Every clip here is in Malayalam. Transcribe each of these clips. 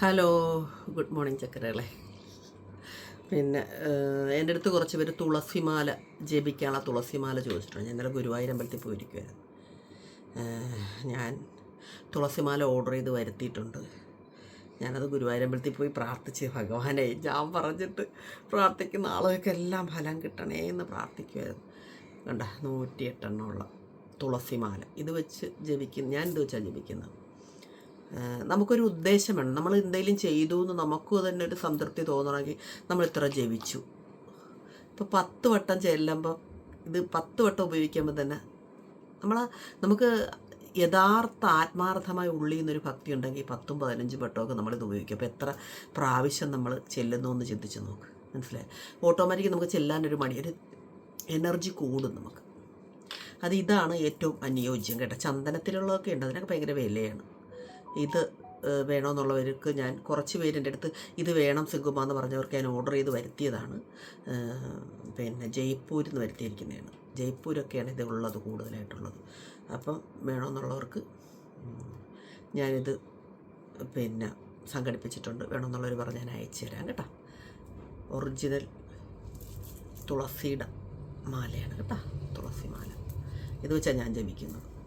Hello good morning ചക്കരകളെ. പിന്നെ എന്റെ അടുത്ത് കുറച്ച് പേര് തുളസിമാല ജപിക്കാനുള്ള തുളസിമാല ചോദിച്ചിട്ടുണ്ട്. ഞാൻ ഇന്നലെ ഗുരുവായൂരമ്പലത്തിൽ പോയിരിക്കുമായിരുന്നു ഏഹ്, ഞാൻ തുളസിമാല ഓർഡർ ചെയ്ത് വരുത്തിയിട്ടുണ്ട്. ഞാനത് ഗുരുവായൂരമ്പലത്തിൽ പോയി പ്രാർത്ഥിച്ച് ഭഗവാനെ ഞാൻ പറഞ്ഞിട്ട് പ്രാർത്ഥിക്കുന്ന ആളുകൾക്കെല്ലാം ഫലം കിട്ടണേ എന്ന് പ്രാർത്ഥിക്കുമായിരുന്നു കണ്ട നൂറ്റിയെട്ടെണ്ണമുള്ള തുളസിമാല. ഇത് വെച്ച് ജപിക്കും ഞാൻ ഇത് വെച്ചാണ് ജപിക്കുന്നത്. നമുക്കൊരു ഉദ്ദേശം വേണം. നമ്മൾ എന്തെങ്കിലും ചെയ്തു എന്ന് നമുക്ക് തന്നെ ഒരു സംതൃപ്തി തോന്നണമെങ്കിൽ നമ്മൾ ഇത്ര ജപിച്ചു. ഇപ്പോൾ പത്ത് വട്ടം ചെല്ലുമ്പോൾ ഇത് പത്ത് വട്ടം ഉപയോഗിക്കുമ്പോൾ തന്നെ നമ്മൾ നമുക്ക് യഥാർത്ഥ ആത്മാർത്ഥമായ ഉള്ളിൽ നിന്നൊരു ഭക്തി ഉണ്ടെങ്കിൽ പത്തും പതിനഞ്ചും വട്ടമൊക്കെ നമ്മളിത് ഉപയോഗിക്കും. അപ്പോൾ എത്ര പ്രാവശ്യം നമ്മൾ ചെല്ലുന്നു എന്ന് ചിന്തിച്ച് നോക്ക്. മനസ്സിലായി? ഓട്ടോമാറ്റിക് നമുക്ക് ചെല്ലാനൊരു മണി ഒരു എനർജി കൂടും നമുക്ക്. അത് ഇതാണ് ഏറ്റവും അനുയോജ്യം കേട്ടോ. ചന്ദനത്തിലുള്ളതൊക്കെ ഉണ്ട്. അതിനൊക്കെ ഭയങ്കര വിലയാണ്. ഇത് വേണമെന്നുള്ളവർക്ക് ഞാൻ കുറച്ച് പേര് എന്റെ അടുത്ത് ഇത് വേണം സിങ്കുമ എന്ന് പറഞ്ഞവർക്ക് ഞാൻ ഓർഡർ ചെയ്ത് വരുത്തിയതാണ്. പിന്നെ ജയ്പൂരിൽ നിന്ന് വരുത്തിയിരിക്കുന്നതാണ്. ജയ്പൂരൊക്കെയാണ് ഇത് ഉള്ളത് കൂടുതലായിട്ടുള്ളത്. അപ്പം വേണമെന്നുള്ളവർക്ക് ഞാനിത് പിന്നെ സംഘടിപ്പിച്ചിട്ടുണ്ട്. വേണമെന്നുള്ളവർ പറഞ്ഞ് ഞാൻ അയച്ചു തരാം കേട്ടോ. ഒറിജിനൽ തുളസിയുടെ മാലയാണ് കേട്ടോ. തുളസി മാല ഇത് വെച്ചാണ് ഞാൻ ജപിക്കുന്നത്.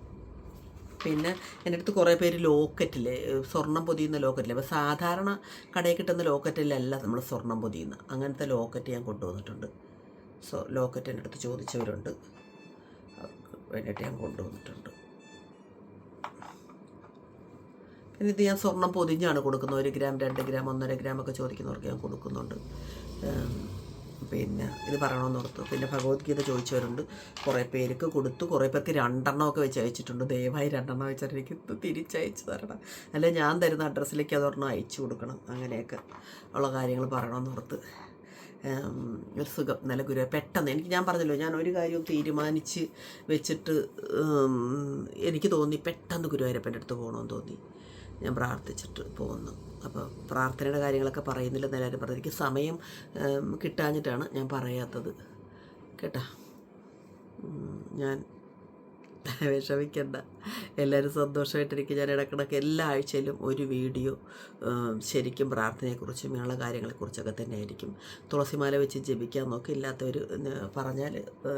പിന്നെ എന്റെ അടുത്ത് കുറേ പേര് ലോക്കറ്റിൽ സ്വർണം പൊതിയുന്ന ലോക്കറ്റിൽ അപ്പോൾ സാധാരണ കടയിൽ കിട്ടുന്ന ലോക്കറ്റിലല്ല നമ്മൾ സ്വർണം പൊതിയുന്ന അങ്ങനത്തെ ലോക്കറ്റ് ഞാൻ കൊണ്ടുവന്നിട്ടുണ്ട്. സോ ലോക്കറ്റ് എന്റെ അടുത്ത് ചോദിച്ചവരുണ്ട്. വേണ്ടിയിട്ട് ഞാൻ കൊണ്ടുവന്നിട്ടുണ്ട്. പിന്നെ ഇത് ഞാൻ സ്വർണം പൊതിഞ്ഞാണ് കൊടുക്കുന്നത്. ഒരു ഗ്രാം രണ്ട് ഗ്രാം ഒന്നര ഗ്രാം ഒക്കെ ചോദിക്കുന്നവർക്ക് ഞാൻ കൊടുക്കുന്നുണ്ട്. പിന്നെ ഇത് പറയണമെന്ന് ഓർത്തു. പിന്നെ ഭഗവത്ഗീത ചോദിച്ചവരുണ്ട്. കുറേ പേർക്ക് കൊടുത്തു. കുറേ പേർക്ക് രണ്ടെണ്ണം ഒക്കെ വെച്ച് അയച്ചിട്ടുണ്ട്. ദയവായി രണ്ടെണ്ണം വെച്ചാൽ എനിക്ക് തിരിച്ചയച്ചു തരണം. അല്ലെ ഞാൻ തരുന്ന അഡ്രസ്സിലേക്ക് അതൊരെണ്ണം അയച്ചു കൊടുക്കണം. അങ്ങനെയൊക്കെ ഉള്ള കാര്യങ്ങൾ പറയണമെന്ന് ഓർത്ത്. ഒരു സുഖം. നല്ല ഗുരു പെട്ടെന്ന് എനിക്ക് ഞാൻ പറഞ്ഞല്ലോ ഞാൻ ഒരു കാര്യവും തീരുമാനിച്ച് വെച്ചിട്ട് എനിക്ക് തോന്നി പെട്ടെന്ന് ഗുരുവായൂരപ്പന്റെ അടുത്ത് പോകണമെന്ന് തോന്നി. ഞാൻ പ്രാർത്ഥിച്ചിട്ട് പോകുന്നു അപ്പോൾ പ്രാർത്ഥനയുടെ കാര്യങ്ങളൊക്കെ പറയുന്നില്ലെന്ന് എല്ലാവരും പറഞ്ഞു. എനിക്ക് സമയം കിട്ടാഞ്ഞിട്ടാണ് ഞാൻ പറയാത്തത്. കേട്ടോ? ഞാൻ വിഷമിക്കണ്ട. എല്ലാവരും സന്തോഷമായിട്ടിരിക്കും ഞാൻ ഇടക്കിടക്ക് എല്ലാ ആഴ്ചയിലും ഒരു വീഡിയോ ശരിക്കും പ്രാർത്ഥനയെക്കുറിച്ചും ഇങ്ങനെയുള്ള കാര്യങ്ങളെക്കുറിച്ചൊക്കെ തന്നെ ആയിരിക്കും തുളസിമാല വെച്ച് ജപിക്കാൻ നോക്കി ഇല്ലാത്തവർ പറഞ്ഞാൽ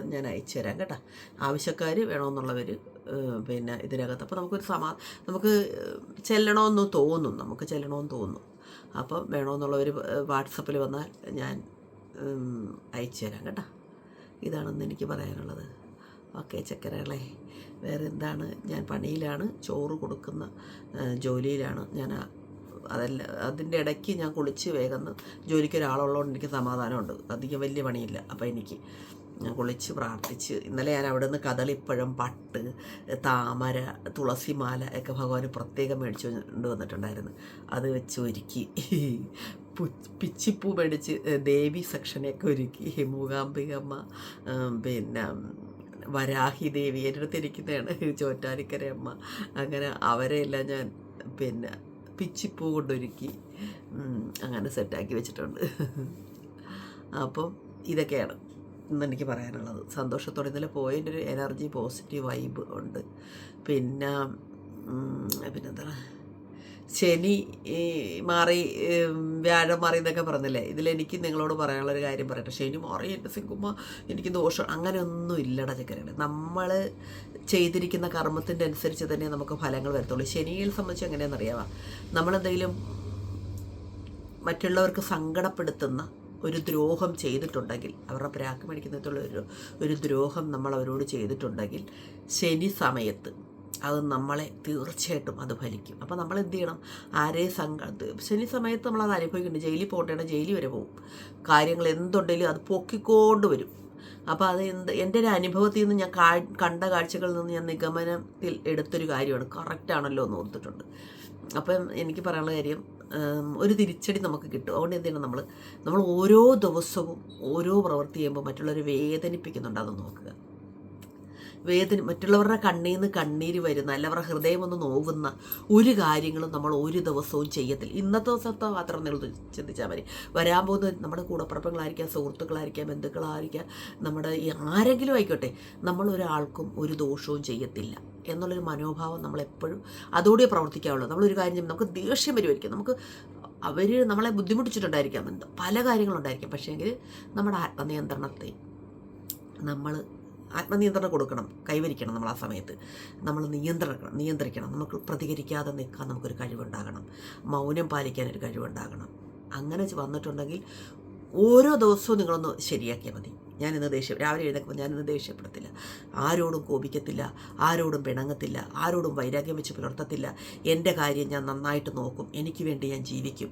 ഞാൻ അയച്ചു തരാം കേട്ടോ. ആവശ്യക്കാർ വേണമെന്നുള്ളവർ പിന്നെ ഇതിനകത്ത് അപ്പോൾ നമുക്കൊരു സമാ നമുക്ക് ചെല്ലണമെന്ന് തോന്നും. നമുക്ക് ചെല്ലണമെന്ന് തോന്നും. അപ്പം വേണമെന്നുള്ളവർ വാട്സപ്പിൽ വന്നാൽ ഞാൻ അയച്ചു തരാം കേട്ടോ. ഇതാണെന്ന് എനിക്ക് പറയാനുള്ളത്. ഓക്കെ ചക്കരകളെ. വേറെ എന്താണ് ഞാൻ പണിയിലാണ്. ചോറ് കൊടുക്കുന്ന ജോലിയിലാണ്. ഞാൻ അതല്ല അതിന്റെ ഇടയ്ക്ക് ഞാൻ കുളിച്ച് വേഗം ജോലിക്ക് ഒരാളുള്ളതുകൊണ്ട് എനിക്ക് സമാധാനമുണ്ട്. അധികം വലിയ പണിയില്ല. അപ്പോൾ എനിക്ക് ഞാൻ കുളിച്ച് പ്രാർത്ഥിച്ച് ഇന്നലെ ഞാൻ അവിടെ നിന്ന് കദളിപ്പഴം പട്ട് താമര തുളസിമാല ഒക്കെ ഭഗവാന് പ്രത്യേകം മേടിച്ചു കൊണ്ട് വന്നിട്ടുണ്ടായിരുന്നു. അത് വെച്ച് ഒരുക്കി. പിച്ചിപ്പൂ മേടിച്ച് ദേവി സെക്ഷനെയൊക്കെ ഒരുക്കി. മൂകാംബികമ്മ പിന്നെ വരാഹി ദേവി എന്റെ അടുത്ത് ഇരിക്കുന്നതാണ്. ചോറ്റാനിക്കര അമ്മ. അങ്ങനെ അവരെയെല്ലാം ഞാൻ പിന്നെ പിച്ചിപ്പൂ കൊണ്ടൊരുക്കി അങ്ങനെ സെറ്റാക്കി വെച്ചിട്ടുണ്ട്. അപ്പം ഇതൊക്കെയാണ് ഇന്ന് എനിക്ക് പറയാനുള്ളത്. സന്തോഷത്തോടെ ഇന്നലെ പോയതിന്റെ ഒരു എനർജി പോസിറ്റീവ് വൈബ് ഉണ്ട്. പിന്നെ പിന്നെന്താണ്? ശനി മാറി വ്യാഴം മാറി എന്നൊക്കെ പറഞ്ഞില്ലേ? ഇതിലെനിക്ക് നിങ്ങളോട് പറയാനുള്ളൊരു കാര്യം പറയട്ടെ. ശനി മാറി എന്റെ സിങ്കുമ്മ എനിക്ക് ദോഷം അങ്ങനെയൊന്നും ഇല്ലട ചക്കരകളെ നമ്മൾ ചെയ്തിരിക്കുന്ന കർമ്മത്തിന്റെ അനുസരിച്ച് തന്നെ നമുക്ക് ഫലങ്ങൾ വരത്തുള്ളൂ. ശനിയെ സംബന്ധിച്ച് എങ്ങനെയാണെന്ന് അറിയാവാം? നമ്മളെന്തെങ്കിലും മറ്റുള്ളവർക്ക് സങ്കടപ്പെടുത്തുന്ന ഒരു ദ്രോഹം ചെയ്തിട്ടുണ്ടെങ്കിൽ അവരുടെ പ്രാക്ക് മേടിക്കുന്നതിലുള്ള ഒരു ഒരു ദ്രോഹം നമ്മൾ അവരോട് ചെയ്തിട്ടുണ്ടെങ്കിൽ ശനി സമയത്ത് അത് നമ്മളെ തീർച്ചയായിട്ടും അത് ഫലിക്കും. അപ്പോൾ നമ്മൾ എന്ത് ചെയ്യണം? ആരെയും സങ്കടത്ത് ശനി സമയത്ത് നമ്മൾ അനുഭവിക്കുന്നുണ്ട്. ജയിലിൽ പോകേണ്ട ജയിലിൽ വരെ പോകും. കാര്യങ്ങൾ എന്തുണ്ടെങ്കിലും അത് പൊക്കിക്കൊണ്ട് വരും. അപ്പോൾ അത് എന്ത് എന്റെ ഒരു അനുഭവത്തിൽ നിന്ന് ഞാൻ കണ്ട കാഴ്ചകളിൽ നിന്ന് ഞാൻ നിഗമനത്തിൽ എടുത്തൊരു കാര്യമാണ്. കറക്റ്റാണല്ലോ എന്ന് ഓർത്തിട്ടുണ്ട്. അപ്പം എനിക്ക് പറയാനുള്ള കാര്യം ഒരു തിരിച്ചടി നമുക്ക് കിട്ടും. അതുകൊണ്ട് എന്ത് ചെയ്യണം നമ്മൾ? നമ്മൾ ഓരോ ദിവസവും ഓരോ പ്രവൃത്തി ചെയ്യുമ്പോൾ മറ്റുള്ളവരെ വേദനിപ്പിക്കുന്നുണ്ട്. അത് നോക്കുക. വേദന മറ്റുള്ളവരുടെ കണ്ണിൽ നിന്ന് കണ്ണീര് വരുന്ന അല്ല അവരുടെ ഹൃദയം ഒന്ന് നോവുന്ന ഒരു കാര്യങ്ങളും നമ്മൾ ഒരു ദിവസവും ചെയ്യത്തില്ല. ഇന്നത്തെ ദിവസത്തെ മാത്രം നിങ്ങൾ ചിന്തിച്ചാൽ മതി. വരാൻ പോകുന്ന നമ്മുടെ കൂടപ്പുറപ്പങ്ങളായിരിക്കാം സുഹൃത്തുക്കളായിരിക്കാം ബന്ധുക്കളായിരിക്കാം നമ്മുടെ ആരെങ്കിലും ആയിക്കോട്ടെ നമ്മൾ ഒരാൾക്കും ഒരു ദോഷവും ചെയ്യത്തില്ല എന്നുള്ളൊരു മനോഭാവം നമ്മളെപ്പോഴും അതോടെ പ്രവർത്തിക്കാവുള്ളൂ. നമ്മളൊരു കാര്യം നമുക്ക് ദേഷ്യം വരുമായിരിക്കും നമുക്ക് അവർ നമ്മളെ ബുദ്ധിമുട്ടിച്ചിട്ടുണ്ടായിരിക്കാം പല കാര്യങ്ങളുണ്ടായിരിക്കും. പക്ഷേങ്കിൽ നമ്മുടെ ആത്മനിയന്ത്രണത്തെ നമ്മൾ ആത്മനിയന്ത്രണം കൊടുക്കണം കൈവരിക്കണം നമ്മൾ ആ സമയത്ത്. നമ്മൾ നിയന്ത്രണം നിയന്ത്രിക്കണം. നമുക്ക് പ്രതികരിക്കാതെ നിൽക്കാൻ നമുക്കൊരു കഴിവുണ്ടാകണം. മൗനം പാലിക്കാനൊരു കഴിവുണ്ടാകണം. അങ്ങനെ വന്നിട്ടുണ്ടെങ്കിൽ ഓരോ ദിവസവും നിങ്ങളൊന്ന് ശരിയാക്കിയാൽ മതി. ഞാനിന്ന് ദേഷ്യം രാവിലെ എഴുന്നേൽക്കുമ്പോൾ ഞാനിന്ന് ദേഷ്യപ്പെടത്തില്ല. ആരോടും കോപിക്കത്തില്ല ആരോടും പിണങ്ങത്തില്ല ആരോടും വൈരാഗ്യം വെച്ച് പുലർത്തത്തില്ല. എന്റെ കാര്യം ഞാൻ നന്നായിട്ട് നോക്കും. എനിക്ക് വേണ്ടി ഞാൻ ജീവിക്കും.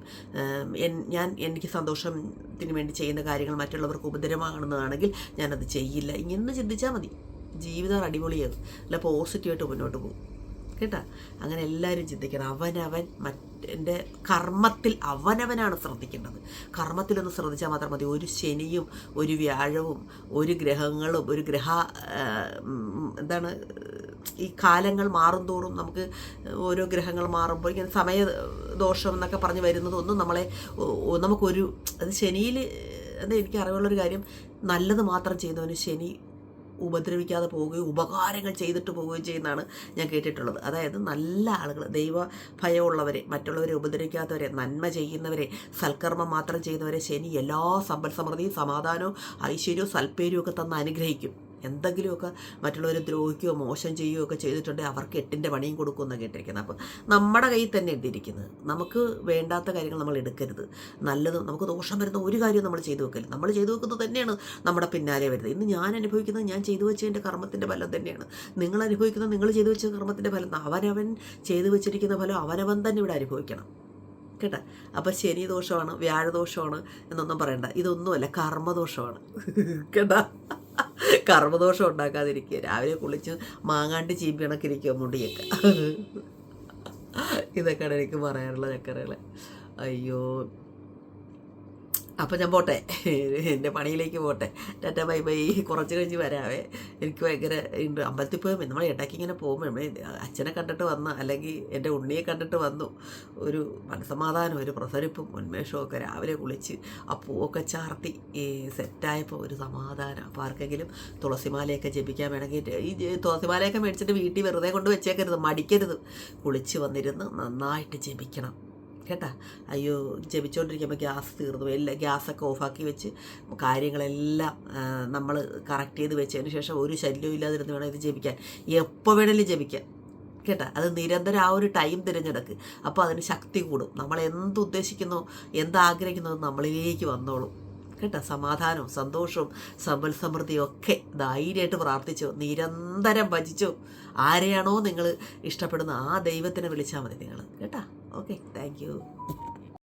ഞാൻ എനിക്ക് സന്തോഷത്തിന് വേണ്ടി ചെയ്യുന്ന കാര്യങ്ങൾ മറ്റുള്ളവർക്ക് ഉപദ്രവമാണെന്നാണെങ്കിൽ ഞാനത് ചെയ്യില്ല. ഇങ്ങനെ ചിന്തിച്ചാൽ മതി. ജീവിതം അടിപൊളിയാകും. അല്ല പോസിറ്റീവായിട്ട് മുന്നോട്ട് പോകും. കേട്ടാ? അങ്ങനെ എല്ലാവരും ചിന്തിക്കണം. അവനവൻ മറ്റേ കർമ്മത്തിൽ അവനവനാണ് ശ്രദ്ധിക്കേണ്ടത്. കർമ്മത്തിലൊന്ന് ശ്രദ്ധിച്ചാൽ മാത്രം മതി. ഒരു ശനിയും ഒരു വ്യാഴവും ഒരു ഗ്രഹങ്ങളും ഒരു ഗ്രഹ എന്താണ് ഈ കാലങ്ങൾ മാറും തോറും നമുക്ക് ഓരോ ഗ്രഹങ്ങൾ മാറുമ്പോൾ ഇങ്ങനെ സമയ ദോഷം എന്നൊക്കെ പറഞ്ഞ് വരുന്നതൊന്നും നമ്മളെ നമുക്കൊരു അത് ശനിയിൽ എന്താ എനിക്ക് അറിവുള്ളൊരു കാര്യം നല്ലത് മാത്രം ചെയ്യുന്നവന് ശനി ഉപദ്രവിക്കാതെ പോവുകയും ഉപകാരങ്ങൾ ചെയ്തിട്ട് പോവുകയും ചെയ്യുന്നതാണ് ഞാൻ കേട്ടിട്ടുള്ളത്. അതായത് നല്ല ആളുകൾ ദൈവ ഭയമുള്ളവരെ മറ്റുള്ളവരെ ഉപദ്രവിക്കാത്തവരെ നന്മ ചെയ്യുന്നവരെ സൽക്കർമ്മം മാത്രം ചെയ്യുന്നവരെ ശനി എല്ലാ സമ്പൽ സമൃദ്ധിയും സമാധാനവും ഐശ്വര്യവും സൽപ്പേരും ഒക്കെ തന്ന് അനുഗ്രഹിക്കും. എന്തെങ്കിലുമൊക്കെ മറ്റുള്ളവരെ ദ്രോഹിക്കുകയോ മോശം ചെയ്യുകയോ ഒക്കെ ചെയ്തിട്ടുണ്ടെങ്കിൽ അവർക്ക് എട്ടിന്റെ പണിയും കൊടുക്കുമെന്ന് കേട്ടിരിക്കുന്നത്. അപ്പോൾ നമ്മുടെ കയ്യിൽ തന്നെ ഇട്ടിരിക്കുന്നത്. നമുക്ക് വേണ്ടാത്ത കാര്യങ്ങൾ നമ്മൾ എടുക്കരുത്. നല്ലത് നമുക്ക് ദോഷം വരുന്ന ഒരു കാര്യം നമ്മൾ ചെയ്തു വെക്കരുത്. നമ്മൾ ചെയ്തു വെക്കുന്നത് തന്നെയാണ് നമ്മുടെ പിന്നാലെ വരുന്നത്. ഇന്ന് ഞാൻ അനുഭവിക്കുന്നത് ഞാൻ ചെയ്തു വെച്ചതിന്റെ കർമ്മത്തിന്റെ ഫലം തന്നെയാണ്. നിങ്ങൾ അനുഭവിക്കുന്നത് നിങ്ങൾ ചെയ്തു വെച്ച കർമ്മത്തിന്റെ ഫലം അവനവൻ ചെയ്തു വെച്ചിരിക്കുന്ന ഫലം അവനവൻ തന്നെ ഇവിടെ അനുഭവിക്കണം. കേട്ടാ? അപ്പോൾ ശനി ദോഷമാണ് വ്യാഴദോഷമാണ് എന്നൊന്നും പറയണ്ട. ഇതൊന്നുമല്ല കർമ്മദോഷമാണ്. കേട്ടാ? കർമ്മദോഷം ഉണ്ടാക്കാതിരിക്കുക. രാവിലെ കുളിച്ച് മാങ്ങാണ്ട് ചീമ്പി കണക്കിരിക്കുക മുടിയൊക്കെ. ഇതൊക്കെയാണ് എനിക്ക് പറയാനുള്ള ചക്കരകളെ. അയ്യോ. അപ്പം ഞാൻ പോട്ടെ. എന്റെ പണിയിലേക്ക് പോട്ടെ. Tata bye bye. കുറച്ച് കഴിഞ്ഞ് വരാവേ. എനിക്ക് ഭയങ്കര ഉണ്ട് അമ്പലത്തിൽ പോയാൽ നമ്മൾ ഇടയ്ക്ക് ഇങ്ങനെ പോകുമ്പോൾ അച്ഛനെ കണ്ടിട്ട് വന്ന അല്ലെങ്കിൽ എന്റെ ഉണ്ണിയെ കണ്ടിട്ട് വന്നു. ഒരു മനസമാധാനം ഒരു പ്രസരിപ്പും ഉന്മേഷവും ഒക്കെ രാവിലെ കുളിച്ച് ആ പൂവൊക്കെ ചാർത്തി ഈ സെറ്റായപ്പോൾ ഒരു സമാധാനം. അപ്പോൾ ആർക്കെങ്കിലും തുളസിമാലയൊക്കെ ജപിക്കാൻ വേണമെങ്കിൽ ഈ തുളസിമാലയൊക്കെ മേടിച്ചിട്ട് വീട്ടിൽ വെറുതെ കൊണ്ട് വെച്ചേക്കരുത്. മടിക്കരുത്. കുളിച്ച് വന്നിരുന്ന് നന്നായിട്ട് ജപിക്കണം. കേട്ടാ? അയ്യോ ജപിച്ചുകൊണ്ടിരിക്കുമ്പോൾ ഗ്യാസ് തീർന്നു. എല്ലാം ഗ്യാസൊക്കെ ഓഫാക്കി വെച്ച് കാര്യങ്ങളെല്ലാം നമ്മൾ കറക്റ്റ് ചെയ്ത് വെച്ചതിന് ശേഷം ഒരു ശല്യവും ഇല്ലാതിരുന്ന് വേണം ഇത് ജപിക്കാൻ. എപ്പോൾ വേണമെങ്കിലും ജപിക്കാം. കേട്ടോ? അത് നിരന്തരം ആ ഒരു ടൈം തിരഞ്ഞെടുക്ക്. അപ്പോൾ അതിന് ശക്തി കൂടും. നമ്മൾ എന്ത് എന്താഗ്രഹിക്കുന്നു നമ്മളിലേക്ക് വന്നോളും. കേട്ടോ? സമാധാനവും സന്തോഷവും സമ്പൽ സമൃദ്ധിയും ഒക്കെ ധൈര്യമായിട്ട് പ്രാർത്ഥിച്ചു. നിരന്തരം ഭജിച്ചു. ആരെയാണോ നിങ്ങൾ ഇഷ്ടപ്പെടുന്ന ആ ദൈവത്തിനെ വിളിച്ചാൽ മതി നിങ്ങൾ കേട്ടാ? Okay thank